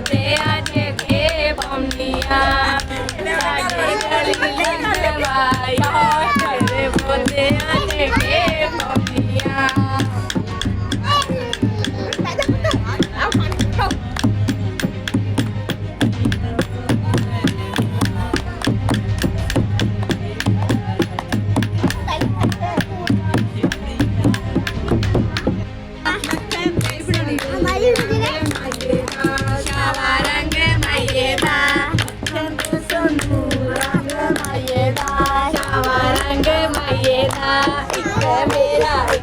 day yeah. ਦਾ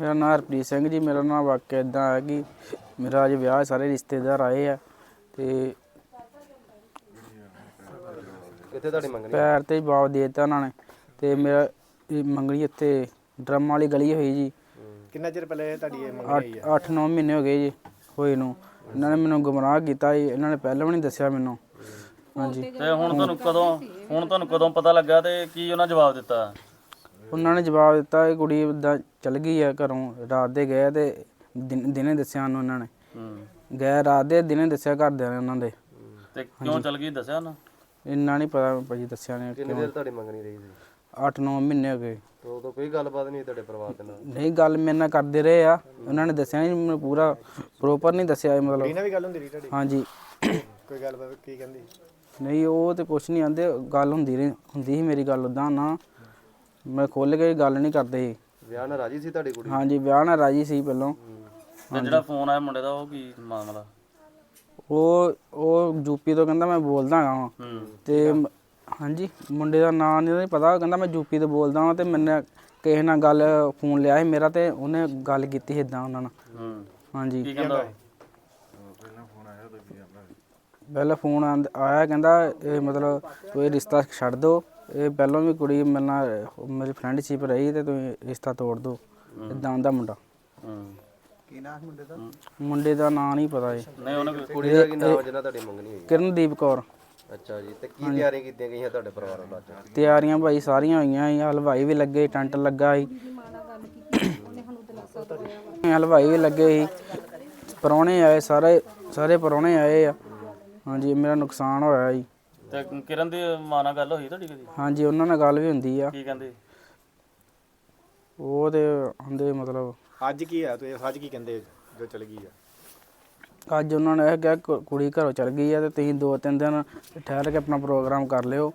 ਮੇਰਾ ਨਾਮ ਹਰਪ੍ਰੀਤ ਸਿੰਘ ਜੀ ਮੇਰਾ ਨਾਮ ਵਾਕਿਆ ਇਦਾਂ ਹੈ ਕਿ ਮੇਰਾ ਅੱਜ ਵਿਆਹ ਹੈ, ਸਾਰੇ ਰਿਸ਼ਤੇਦਾਰ ਆਏ ਆ ਤੇ ਕਿੱਥੇ ਤੁਹਾਡੀ ਮੰਗਣੀ ਪੈਰ ਤੇ ਜਵਾਬ ਦੇ ਦਿੱਤਾ ਉਹਨਾਂ ਨੇ ਤੇ ਮੇਰਾ ਇਹ ਮੰਗਣੀ ਇੱਥੇ ਡਰਮ ਵਾਲੀ ਗਲੀ ਹੋਈ ਜੀ। ਕਿੰਨਾ ਚਿਰ ਪਹਿਲੇ ਤੁਹਾਡੀ ਇਹ ਮੰਗਣੀ ਹੋਈ 8 8 9 ਮਹੀਨੇ ਹੋ ਗਏ ਜੀ ਹੋਏ ਨੂੰ। ਇਹਨਾਂ ਨੇ ਮੈਨੂੰ ਗੁੰਮਰਾਹ ਕੀਤਾ ਜੀ ਇਹਨਾਂ ਨੇ ਪਹਿਲਾਂ ਵੀ ਨਹੀਂ ਦੱਸਿਆ ਮੈਨੂੰ। ਹਾਂਜੀ। ਤੇ ਹੁਣ ਤੁਹਾਨੂੰ ਕਦੋਂ ਹੁਣ ਤੁਹਾਨੂੰ ਕਦੋਂ ਪਤਾ ਲੱਗਾ ਤੇ ਕੀ ਉਹਨਾਂ ਜਵਾਬ ਦਿੱਤਾ? ਉਹਨਾਂ ਨੇ ਜਵਾਬ ਦਿੱਤਾ ਇਹ ਕੁੜੀ ਏਦਾਂ ਚਲ ਗਈ ਆ ਘਰੋਂ ਰਾਤ ਦੇ ਗਏ ਤੇ ਦਿਨ- ਦਿਨੇ ਦੱਸਿਆ ਉਹਨੂੰ ਉਹਨਾਂ ਨੇ। ਹੂੰ। ਗਏ ਰਾਤ ਦੇ ਦਿਨੇ ਦੱਸਿਆ ਘਰਦਿਆਂ ਨੇ ਉਹਨਾਂ ਦੇ। ਤੇ ਕਿਉਂ ਚਲ ਗਈ ਦੱਸਿਆ ਉਹਨਾਂ? ਇੰਨਾ ਨਹੀਂ ਪਤਾ ਭਾਜੀ ਦੱਸਿਆ ਨੇ ਕਿੰਨੀ ਦੇਰ ਤੁਹਾਡੀ ਮੰਗਣੀ ਰਹੀ ਸੀ? 8-9 ਮਹੀਨੇ ਹੋ ਗਏ। ਤੇ ਉਦੋਂ ਕੋਈ ਗੱਲਬਾਤ ਨਹੀਂ ਤੁਹਾਡੇ ਪਰਿਵਾਰ ਦੇ ਨਾਲ? ਨਹੀਂ ਗੱਲ ਮੇਰੇ ਨਾਲ ਕਰਦੇ ਰਹੇ ਆ। ਉਹਨਾਂ ਨੇ ਦੱਸਿਆ ਨਹੀਂ ਮੈਨੂੰ ਪੂਰਾ ਪ੍ਰੋਪਰ ਨਹੀਂ ਦੱਸਿਆ ਇਹ ਮਤਲਬ। ਇਹਨਾਂ ਵੀ ਗੱਲ ਹੁੰਦੀ ਰਹੀ ਤੁਹਾਡੀ? ਹਾਂਜੀ। ਕੋਈ ਗੱਲਬਾਤ ਕੀ ਕਹਿੰਦੀ? ਨਹੀਂ ਉਹ ਤੇ ਕੁਛ ਨਹੀਂ ਆਂਦੇ ਗੱਲ ਹੁੰਦੀ ਰਹੀ ਹੁੰਦੀ ਸੀ ਮੇਰੀ ਗੱਲ ਉਦਾਂ ਨਾ। ਮੈਂ ਖੁੱਲ ਕੇ ਗੱਲ ਨਹੀਂ ਕਰਦੇ ਸੀ। ਵਿਆਹ ਨਾਲ ਰਾਜੀ ਸੀ ਤੁਹਾਡੀ ਕੁੜੀ? ਹਾਂਜੀ ਵਿਆਹ ਨਾਲ ਰਾਜੀ ਸੀ ਪਹਿਲਾਂ। ਤੇ ਜਿਹੜਾ ਫੋਨ ਆਇਆ ਮੁੰਡੇ ਦਾ ਉਹ ਕੀ ਮਾਮਲਾ? ਉਹ ਉਹ ਯੂਪੀ ਤੋਂ ਕਹਿੰਦਾ ਮੈਂ ਬੋਲਦਾ ਹਾਂ। ਤੇ ਮ- ਹਾਂਜੀ ਮੁੰਡੇ ਦਾ ਨਾਂ ਨਹੀਂ ਪਤਾ ਕਹਿੰਦਾ ਮੈਂ ਯੂਪੀ ਤੋਂ ਬੋਲਦਾ ਹਾਂ ਤੇ ਮੈਨੇ ਕਿਸੇ ਨਾਲ ਗੱਲ ਫੋਨ ਲਿਆ ਸੀ ਮੇਰਾ ਤੇ ਉਹਨੇ ਗੱਲ ਕੀਤੀ ਸੀ ਇਦਾਂ ਉਹਨਾਂ ਨਾਲ। ਹੂੰ। ਹਾਂਜੀ। ਕੀ ਕਹਿੰਦਾ ਪਹਿਲਾਂ ਫੋਨ ਆਂਦ- ਆਇਆ ਕਹਿੰਦਾ ਇਹ ਮਤਲਬ ਇਹ ਰਿਸ਼ਤਾ ਛੱਡ ਦੋ। ਇਹ ਪਹਿਲਾਂ ਵੀ ਕੁੜੀ ਮੇਰੇ ਨਾਲ ਮੇਰੀ ਫਰੈਂਡਸ਼ਿਪ ਰਹੀ ਤੇ ਤੂੰ ਇਹ ਰਿਸ਼ਤਾ ਤੋੜ ਦੋ ਇਦਾਂ ਦਾ ਮੁੰਡਾ। ਹੂੰ। ਮੁੰਡੇ ਦਾ? ਨਾਂ ਨਹੀਂ ਪਤਾ ਜੀ। ਨਹੀਂ ਉਹਨੇ ਕੁੜੀ ਦਾ ਕੀ ਨਾਮ ਜਿਹਨਾਂ ਤੁਹਾਡੀ ਮੰਗਣੀ ਹੋਈ ਕਿਰਨਦੀਪ ਕੌਰ। ਅੱਛਾ ਜੀ ਤੇ ਕੀ ਤਿਆਰੀਆਂ ਕੀਤੀਆਂ ਗਈਆਂ ਤੁਹਾਡੇ ਪਰਿਵਾਰ ਵੱਲੋਂ ਅੱਜ? ਤਿਆਰੀਆਂ ਭਾਈ ਸਾਰੀਆਂ ਹੋਈਆਂ ਸੀ ਹਲਵਾਈ ਵੀ ਲੱਗੇ ਟੈਂਟ ਲੱਗਾ ਸੀ। ਹਲਵਾਈ ਵੀ ਲੱਗੇ ਸੀ। ਪਰੌਣੇ ਆਏ ਸਾਰੇ ਸਾਰੇ ਪਰੌਣੇ ਆਏ ਆ। ਹਾਂਜੀ ਮੇਰਾ ਨੁਕਸਾਨ ਹੋਇਆ ਜੀ। ਤੇ ਕਿਰਨ ਦੀ ਮਾਂ ਨਾਲ ਗੱਲ ਹੋਈ ਤੁਹਾਡੀ ਕਦੀ? ਹਾਂਜੀ ਉਹਨਾਂ ਨਾਲ ਗੱਲ ਵੀ ਹੁੰਦੀ ਆ। ਕੀ ਕਹਿੰਦੇ? ਉਹ ਤੇ ਹੁੰਦੇ ਮਤਲਬ ਅੱਜ ਕੀ ਆ? ਤੁਸੀਂ ਅੱਜ ਕੀ ਕਹਿੰਦੇ ਜੋ? ਚਲ ਗਈ ਆ। ਅੱਜ ਉਹਨਾਂ ਨੇ ਇਹ ਕਿਹਾ ਕੁ- ਕੁੜੀ ਘਰੋਂ ਚਲ ਗਈ ਆ ਤੇ ਤੁਸੀਂ ਦੋ ਤਿੰਨ ਦਿਨ ਠਹਿਰ ਕੇ ਆਪਣਾ ਪ੍ਰੋਗਰਾਮ ਕਰ ਲਿਓ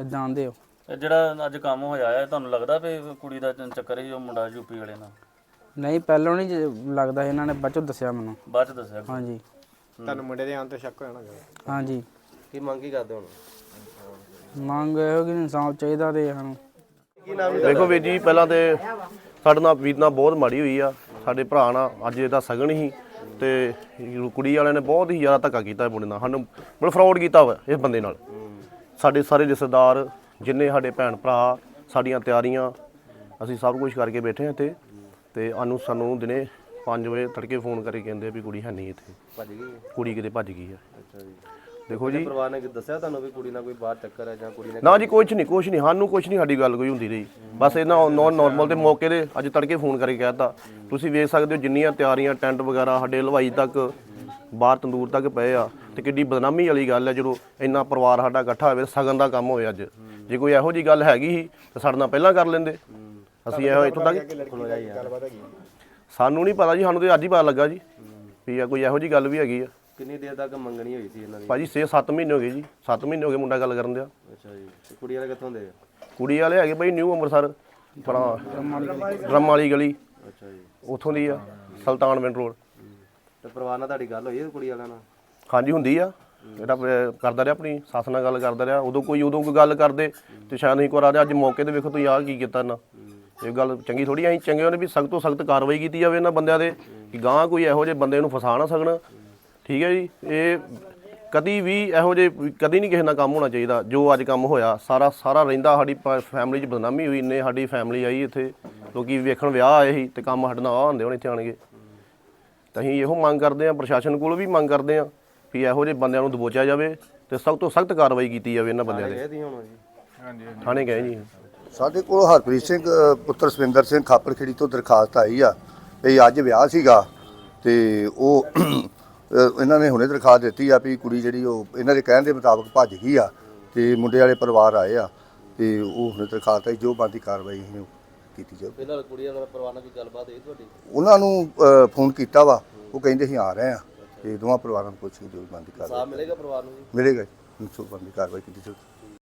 ਇਦਾਂ ਆਂਦੇ ਹੋ। ਤੇ ਜਿਹੜਾ ਅੱਜ ਕੰਮ ਹੋਇਆ ਹੈ ਤੁਹਾਨੂੰ ਲੱਗਦਾ ਵੀ ਕੁੜੀ ਦਾ ਚੱਕਰ ਸੀ ਉਹ ਮੁੰਡਾ ਯੂਪੀ ਵਾਲੇ ਨਾਲ? ਨਹੀਂ ਪਹਿਲਾਂ ਨਹੀਂ ਜ- ਲੱਗਦਾ ਸੀ, ਇਹਨਾਂ ਨੇ ਬਾਅਦ ਚੋਂ ਦੱਸਿਆ ਮੈਨੂੰ। ਬਾਅਦ ਚ ਦੱਸਿਆ। ਹਾਂਜੀ। ਤੁਹਾਨੂੰ ਮੁੰਡੇ ਦੇ ਆਂ ਤੇ ਸ਼ੱਕ ਹੋਇਆ ਨਾ ਹਾਂਜੀ। ਕੀ ਮੰਗ ਕੀ ਕਰਦੇ ਹੁਣ? ਮੰਗ ਇਹੋ ਕਿ ਇਨਸਾਫ ਚਾਹੀਦਾ ਤੇ ਸਾਨੂੰ। ਕੀ ਨਾਮ ਹੈ ਦੇਖੋ ਵੀਰ ਜੀ ਪਹਿਲਾਂ ਤੇ ਸਾਡੇ ਨਾਲ ਵੀਰ ਨਾਲ ਬਹੁਤ ਮਾੜੀ ਹੋਈ ਆ। ਸਾਡੇ ਭਰਾ ਨਾਲ ਅੱਜ ਇਹਦਾ ਸਗਨ ਹੀ ਤੇ ਕੁੜੀ ਵਾਲਿਆਂ ਨੇ ਬਹੁਤ ਹੀ ਜ਼ਿਆਦਾ ਧੱਕਾ ਕੀਤਾ ਇਹ ਮੁੰਡੇ ਨਾਲ। ਸਾਨੂੰ ਬੜਾ ਫਰਾਡ ਕੀਤਾ ਵਾ ਇਸ ਬੰਦੇ ਨਾਲ। ਸਾਡੇ ਸਾਰੇ ਰਿਸ਼ਤੇਦਾਰ ਜਿੰਨੇ ਸਾਡੇ ਭੈਣ ਭਰਾ ਸਾਡੀਆਂ ਤਿਆਰੀਆਂ ਅਸੀਂ ਸਭ ਕੁਝ ਕਰਕੇ ਬੈਠੇ ਹਾਂ ਇੱਥੇ ਤੇ ਸਾਨੂੰ ਸਾਨੂੰ ਦਿਨੇ 5 ਵਜੇ ਤੜਕੇ ਫੋਨ ਕਰਕੇ ਕਹਿੰਦੇ ਵੀ ਕੁੜੀ ਹੈ ਨਹੀਂ ਇੱਥੇ। ਭੱਜ ਗਈ? ਹੈ? ਕੁੜੀ ਕਿਤੇ ਭੱਜ ਗਈ ਆ। ਅੱਛਾ ਜੀ। ਦੇਖੋ ਜੀ। ਪਰਿਵਾਰ ਨੇ ਕੀ ਦੱਸਿਆ ਤੁਹਾਨੂੰ ਵੀ ਕੁੜੀ ਨਾਲ ਕੋਈ ਬਾਹਰ ਚੱਕਰ ਹੈ ਜਾਂ ਕੁੜੀ ਨੇ ਨਾ ਜੀ ਕੁਛ ਨਹੀਂ ਕੁਛ ਨਹੀਂ। ਸਾਨੂੰ ਕੁਛ ਨਹੀਂ ਸਾਡੀ ਗੱਲ ਕੋਈ ਹੁੰਦੀ ਰਹੀ। ਬਸ ਇਹਨਾਂ ਨੌਨ ਨਾਰਮਲ ਦੇ ਮੌਕੇ ਦੇ ਅੱਜ ਤੜਕੇ ਫੋਨ ਕਰਕੇ ਕਹਿਤਾ ਤੁਸੀਂ ਵੇਖ ਸਕਦੇ ਹੋ ਜਿੰਨੀਆਂ ਤਿਆਰੀਆਂ ਟੈਂਟ ਵਗੈਰਾ ਸਾਡੇ ਹਲਵਾਈ ਤੱਕ ਬਾਹਰ ਤੰਦੂਰ ਤੱਕ ਪਏ ਆ। ਤੇ ਕਿੱਡੀ ਬਦਨਾਮੀ ਵਾਲੀ ਗੱਲ ਹੈ ਜਦੋਂ ਇੰਨਾ ਪਰਿਵਾਰ ਸਾਡਾ ਇਕੱਠਾ ਹੋਵੇ ਸਗਨ ਦਾ ਕੰਮ ਹੋਵੇ ਅੱਜ। ਜੇ ਕੋਈ ਇਹੋ ਜੀ ਗੱਲ ਹੈਗੀ ਸੀ ਤਾਂ ਸਾਡੇ ਨਾਲ ਪਹਿਲਾਂ ਕਰ ਲੈਂਦੇ। ਅਸੀਂ ਇਹੋ ਇੱਥੋਂ ਤੱਕ ਸਾਨੂੰ ਨਹੀਂ ਪਤਾ ਜੀ ਸਾਨੂੰ ਤੇ ਅੱਜ ਹੀ ਪਤਾ ਲੱਗਾ ਜੀ ਵੀ ਆ ਕੋਈ ਇਹੋ ਜੀ ਗੱਲ ਵੀ ਹੈਗੀ ਆ। ਕਿੰਨੀ ਦੇਰ ਤੱਕ ਮੰਗਣੀ ਹੋਈ ਸੀ ਇਹਨਾਂ ਦੀ? ਭਾਜੀ 6-7 ਮਹੀਨੇ ਹੋ ਗਏ ਜੀ। 7 ਮਹੀਨੇ ਹੋ ਗਏ ਮੁੰਡਾ ਗੱਲ ਕਰਨ ਦਿਆ। ਅੱਛਾ ਜੀ। ਤੇ ਕੁੜੀ ਵਾਲੇ ਕਿੱਥੋਂ ਦੇ? ਕੁੜੀ ਵਾਲੇ ਹੈਗੇ ਬਈ ਨਿਊ ਅੰਮ੍ਰਿਤਸਰ ਬੜਾ ਡਰਮ ਵਾਲੀ ਗਲੀ। ਅੱਛਾ ਜੀ। ਉਥੋਂ ਦੀ ਆ ਸੁਲਤਾਨਵਿੰਡ ਰੋਡ। ਤੇ ਪਰਿਵਾਰ ਨਾਲ ਤੁਹਾਡੀ ਗੱਲ ਹੋਈ ਹੈ ਕੁੜੀ ਵਾਲਿਆਂ ਨਾਲ? ਹਾਂਜੀ ਹੁੰਦੀ ਆ। ਇਹਦਾ ਅਹ, ਕਰਦਾ ਰਿਹਾ ਆਪਣੀ ਸੱਸ ਨਾਲ ਗੱਲ ਕਰਦਾ ਰਿਹਾ। ਉਦੋਂ ਕੋਈ ਉਦੋਂ ਕੋਈ ਗੱਲ ਕਰਦੇ ਤੇ ਸ਼ਾਇਦ ਨਹੀਂ ਕਰਾ ਰਿਹਾ ਅੱਜ ਮੌਕੇ ਤੇ ਵੇਖੋ ਤੁਸੀਂ ਆਹ ਕੀ ਕੀਤਾ ਨਾ ਇਹ ਗੱਲ ਚੰਗੀ ਥੋੜੀ ਅਸੀਂ ਚੰਗੇ ਉਹਨੇ ਵੀ ਸਖਤ ਤੋਂ ਸਖਤ ਕਾਰਵਾਈ ਕੀਤੀ ਜਾਵੇ ਇਹਨਾਂ ਬੰਦਿਆਂ ਦੇ ਕਿ ਗਾਂ ਕੋਈ ਇਹੋ ਜਿਹੇ ਬੰਦੇ ਨੂੰ ਫਸਾ ਨਾ ਸਕਣ। ਠੀਕ ਹੈ ਜੀ, ਇਹ ਕਦੀ ਵੀ ਇਹੋ ਜਿਹੇ ਕਦੀ ਨਹੀਂ ਕਿਸੇ ਨਾਲ ਕੰਮ ਹੋਣਾ ਚਾਹੀਦਾ, ਜੋ ਅੱਜ ਕੰਮ ਹੋਇਆ, ਸਾਰਾ ਸਾਰਾ ਰਹਿੰਦਾ, ਸਾਡੀ ਫੈਮਿਲੀ 'ਚ ਬਦਨਾਮੀ ਹੋਈ, ਇੰਨੇ ਸਾਡੀ ਫੈਮਿਲੀ ਆਈ ਇੱਥੇ, ਲੋਕੀ ਵੇਖਣ ਵਿਆਹ ਆਏ ਸੀ ਤੇ ਕੰਮ ਸਾਡੇ ਨਾਲ ਆ ਹੁੰਦੇ ਹੁਣ ਇੱਥੇ ਆਣਗੇ ਤਾਂ ਅਸੀਂ ਇਹੋ ਮੰਗ ਕਰਦੇ ਹਾਂ, ਪ੍ਰਸ਼ਾਸਨ ਕੋਲ ਵੀ ਮੰਗ ਕਰਦੇ ਹਾਂ ਵੀ ਇਹੋ ਜਿਹੇ ਬੰਦਿਆਂ ਨੂੰ ਦਬੋਚਿਆ ਜਾਵੇ ਤੇ ਸਖਤ ਤੋਂ ਸਖਤ ਕਾਰਵਾਈ ਕੀਤੀ ਜਾਵੇ ਇਹਨਾਂ ਬੰਦਿਆਂ ਦੇ ਥਾਣੇ ਗਏ ਜੀ। ਸਾਡੇ ਕੋਲ ਹਰਪ੍ਰੀਤ ਸਿੰਘ, ਪੁੱਤਰ ਸਵਿੰਦਰ ਸਿੰਘ ਖਾਪਰਖੇੜੀ ਤੋਂ ਦਰਖਾਸਤ ਆਈ ਆ, ਵੀ ਅੱਜ ਵਿਆਹ ਸੀਗਾ ਤੇ ਉਹ ਇਹਨਾਂ ਨੇ ਹੁਣੇ ਦਰਖਾਸਤ ਦਿੱਤੀ ਆ ਵੀ ਕੁੜੀ ਜਿਹੜੀ ਉਹ ਇਹਨਾਂ ਦੇ ਕਹਿਣ ਦੇ ਮੁਤਾਬਕ ਭੱਜ ਗਈ ਆ ਤੇ ਮੁੰਡੇ ਵਾਲੇ ਪਰਿਵਾਰ ਆਏ ਆ ਤੇ ਉਹ ਹੁਣੇ ਦਰਖਾਸਤ ਆਈ ਜੋ ਬੰਦੀ ਕਾਰਵਾਈ ਉਹ ਕੀਤੀ ਜਾਵੇ ਪਹਿਲਾਂ ਕੁੜੀ ਵਾਲੇ ਪਰਿਵਾਰ ਨਾਲ ਕੋਈ ਗੱਲਬਾਤ ਹੋਈ ਤੁਹਾਡੀ? ਉਹਨਾਂ ਨੂੰ ਫੋਨ ਕੀਤਾ ਵਾ ਉਹ ਕਹਿੰਦੇ ਅਸੀਂ ਆ ਰਹੇ ਆ ਤੇ ਦੋਵਾਂ ਪਰਿਵਾਰਾਂ ਨੂੰ ਪੁੱਛ ਕੇ ਜੋ ਬੰਦੀ ਸਾਹ ਕਾਰਵਾਈ ਮਿਲੇਗਾ ਪਰਿਵਾਰ ਨੂੰ ਜੀ? ਮਿਲੇਗਾ ਜੀ ਸੋ ਬੰਦੀ ਕਾਰਵਾਈ ਕੀਤੀ ਜਾਵੇ